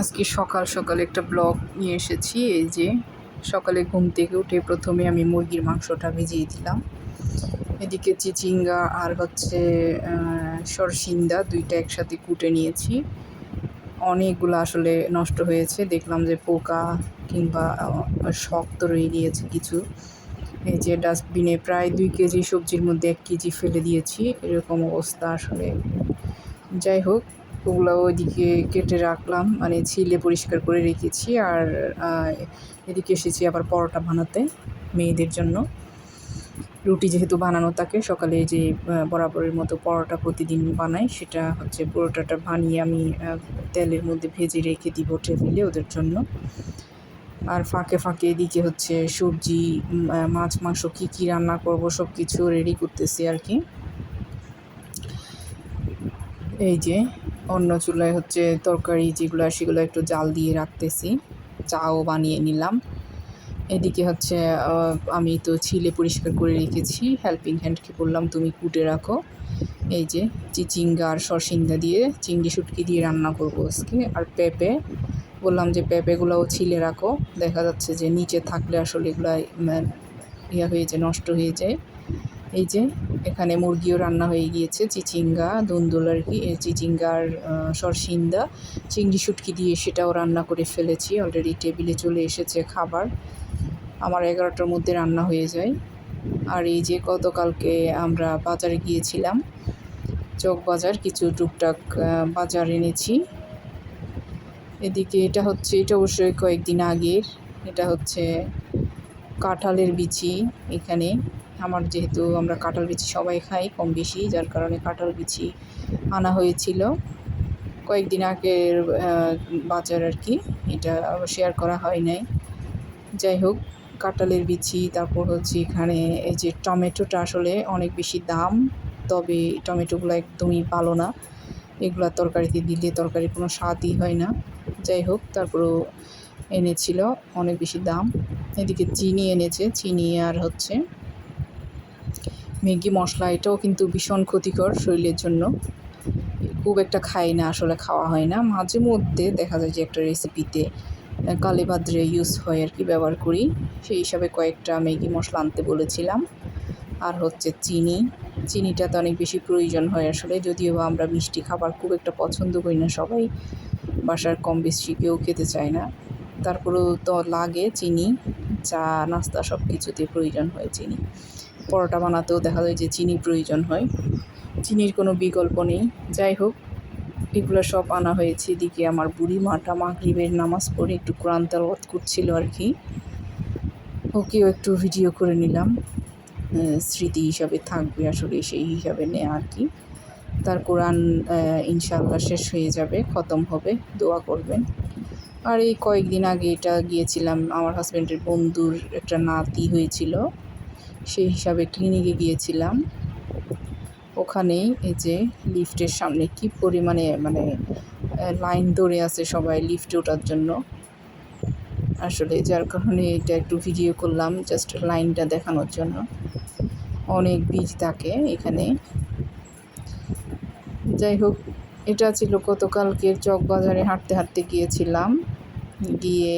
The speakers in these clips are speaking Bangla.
আজকে সকাল সকাল একটা ব্লগ নিয়ে এসেছি, এই যে সকালে ঘুম থেকে উঠে প্রথমে আমি মুরগির মাংসটা ভিজিয়ে দিলাম। এদিকে চিচিঙ্গা আর হচ্ছে সরসিন্দা দুইটা একসাথে কুটে নিয়েছি। অনেকগুলো আসলে নষ্ট হয়েছে, দেখলাম যে পোকা কিংবা শক্ত রয়ে গিয়েছে কিছু। এই যে ডাস্টবিনে প্রায় দুই কেজি সবজির মধ্যে এক কেজি ফেলে দিয়েছি, এরকম অবস্থা আসলে। যাই হোক ওগুলো ওইদিকে কেটে রাখলাম মানে ছিলে পরিষ্কার করে রেখেছি আর এদিকে এসেছি আবার পরোটা বানাতে মেয়েদের জন্য। রুটি যেহেতু বানানো থাকে, সকালে যে বরাবরের মতো পরোটা প্রতিদিন বানাই, সেটা হচ্ছে পরোটাটা বানিয়ে আমি তেলের মধ্যে ভেজে রেখে দিব টেবিলে ওদের জন্য। আর ফাঁকে ফাঁকে এদিকে হচ্ছে সবজি মাছ, মাংস কী কী রান্না করব সব কিছু রেডি করতেছি আর কি। এই যে অন্য চুলায় হচ্ছে তরকারি যেগুলো, সেগুলো একটু জাল দিয়ে রাখতেছি। চাও বানিয়ে নিলাম। এদিকে হচ্ছে আমি তো ছিলে পরিষ্কার করে রেখেছি। হেল্পিং হ্যান্ডকে বললাম, তুমি কুটে রাখো। এই যে, চিচিঙ্গা আর সরসিঙ্গা দিয়ে চিংড়ি শুটকি দিয়ে রান্না করব আজকে। আর পেঁপে, বললাম যে পেঁপেগুলোও ছিলে রাখো। দেখা যাচ্ছে যে নিচে থাকলে আসলে এগুলো ইয়া হয়ে যায়, নষ্ট হয়ে যায়। এই যে, এখানে মুরগিও রান্না হয়ে গিয়েছে। চিচিঙ্গা, দুন্দুল আর কি এই চিচিঙ্গার সরসিন্দা। চিংড়ি শুটকি দিয়ে সেটাও রান্না করে ফেলেছি। অলরেডি টেবিলে চলে এসেছে খাবার। আমার এগারোটার মধ্যে রান্না হয়ে যায়। আর এই যে, গতকালকে আমরা বাজারে গিয়েছিলাম। চক বাজার, কিছু টুকটাক বাজার এনেছি। এদিকে এটা হচ্ছে, এটা অবশ্যই কয়েকদিন আগের। এটা হচ্ছে কাঁঠালের বিচি এখানে। আমার যেহেতু আমরা কাঁঠাল বিচি সবাই খাই, কম বেশি, যার কারণে কাঁঠাল বিচি আনা হয়েছিল। কয়েকদিন আগের বাজার আর কি, এটা শেয়ার করা হয় নাই। যাই হোক, কাঁঠালের বিচি, তারপর হচ্ছে এখানে এই যে টমেটোটা আসলে অনেক বেশি দাম, তবে টমেটোগুলো একদমই ভালো না। এগুলো তরকারিতে দিলে তরকারির কোনো স্বাদই হয় না। যাই হোক, তারপরও এনেছিল, অনেক বেশি দাম। এদিকে চিনি এনেছে, চিনি আর হচ্ছে ম্যাগি মশলা, এটাও কিন্তু ভীষণ ক্ষতিকর শরীরের জন্য। খুব একটা খাই না, আসলে খাওয়া হয় না। মাঝে মধ্যে দেখা যায় যে একটা রেসিপিতে কালে ভাদ্রে ইউজ হয় আর কি ব্যবহার করি। সেই হিসাবে কয়েকটা ম্যাগি মশলা আনতে বলেছিলাম। আর হচ্ছে চিনি। চিনিটা তো অনেক বেশি প্রয়োজন হয় আসলে, যদিও বা আমরা মিষ্টি খাবার খুব একটা পছন্দ করি না, সবাই বাসার কম বেশি কেউ খেতে চায় না। তারপরেও তো লাগে চিনি চা নাস্তা সব কিছুতে প্রয়োজন হয় চিনি। পরোটা বানাতেও দেখা যায় যে চিনি প্রয়োজন হয়। চিনির কোনো বিকল্প নেই। যাই হোক এগুলো সব আনা হয়েছে এদিকে আমার বুড়ি মাটা মাগরিবের নামাজ পড়ে একটু কোরআন তেলাওয়াত করছিল আর কি ওকেও একটু ভিডিও করে নিলাম। স্মৃতি হিসাবে থাকবে আসলে সেই হিসাবে নেয়া আর কি তার কোরআন আহ, ইনশাআল্লাহ শেষ হয়ে যাবে খতম হবে। দোয়া করবেন। আর এই কয়েকদিন আগে এটা গিয়েছিলাম, আমার হাজব্যান্ডের বন্ধুর একটা নাতি হয়েছিল, সেই হিসাবে ক্লিনিকে গিয়েছিলাম। ওখানেই এই যে লিফটের সামনে কি পরিমাণে মানে লাইন ধরে আছে সবাই লিফটে ওঠার জন্য। আসলে যার কারণে এটা একটু ভিডিও করলাম জাস্ট লাইনটা দেখানোর জন্য। অনেক ভিড় থাকে এখানে। যাই হোক, এটা ছিল গতকালকের চক বাজারে হাঁটতে হাঁটতে গিয়েছিলাম। গিয়ে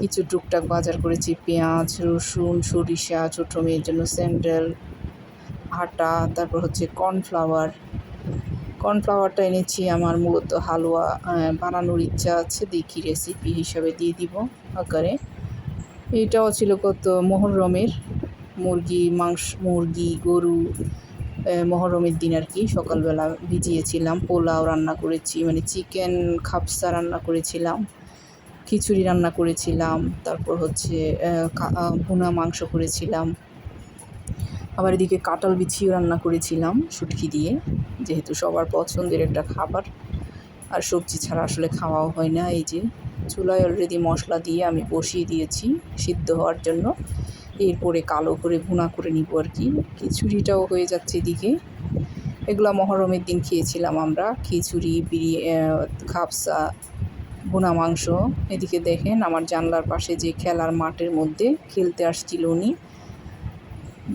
কিছু টুকটাক বাজার করেছি, পেঁয়াজ, রসুন, সরিষা, ছোটো মেয়ের জন্য স্যান্ডেল, আটা, তারপর হচ্ছে কর্নফ্লাওয়ার। কর্নফ্লাওয়ারটা এনেছি, আমার মূলত হালুয়া বানানোর ইচ্ছা আছে, দেখি রেসিপি হিসাবে দিয়ে দিব আকারে। এটাও ছিল কত, মহরমের মুরগি, মাংস, মুরগি, গরু মহরমের দিন আর কি। সকালবেলা ভিজিয়েছিলাম, পোলাও রান্না করেছি মানে চিকেন খাপসা রান্না করেছিলাম। খিচুড়ি রান্না করেছিলাম, তারপর হচ্ছে ভুনা মাংস করেছিলাম। আবার এদিকে কাঁঠাল বিছিও রান্না করেছিলাম শুটকি দিয়ে, যেহেতু সবার পছন্দের একটা খাবার। আর সবজি ছাড়া আসলে খাওয়াও হয় না, এই যে চুলায় অলরেডি মশলা দিয়ে আমি বসিয়ে দিয়েছি সিদ্ধ হওয়ার জন্য। এরপরে কালো করে ভুনা করে নিব আর কি। খিচুড়িটাও হয়ে যাচ্ছে এদিকে। এগুলো মহরমের দিন খেয়েছিলাম আমরা, খিচুড়ি, বিরিয়া খাপসা বোনা মাংস। এদিকে দেখেন আমার জানলার পাশে যে খেলার মাঠের মধ্যে খেলতে আসছিল উনি।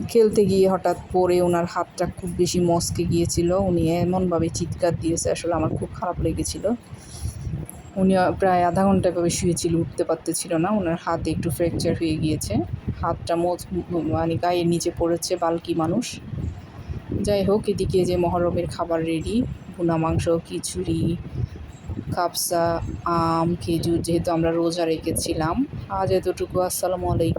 খেলতে গিয়ে হঠাৎ পরে ওনার হাতটা খুব বেশি মস্কে গিয়েছিল। উনি এমনভাবে চিৎকার দিয়েছে, আসলে আমার খুব খারাপ লেগেছিল। উনি প্রায় আধা ঘণ্টা করে শুয়েছিল, উঠতে পারতেছিল না। ওনার হাত একটু ফ্র্যাকচার হয়ে গিয়েছে। হাতটা মোজ মানে গায়ের নিচে পড়েছে, বালকি মানুষ। যাই হোক, এদিকে যে মহরমের খাবার রেডি ভুনা মাংস, খিচুড়ি কাপসা আম খেজুর যেহেতু আমরা রোজা রেখেছিলাম আজ এতটুকু আসসালামু আলাইকুম।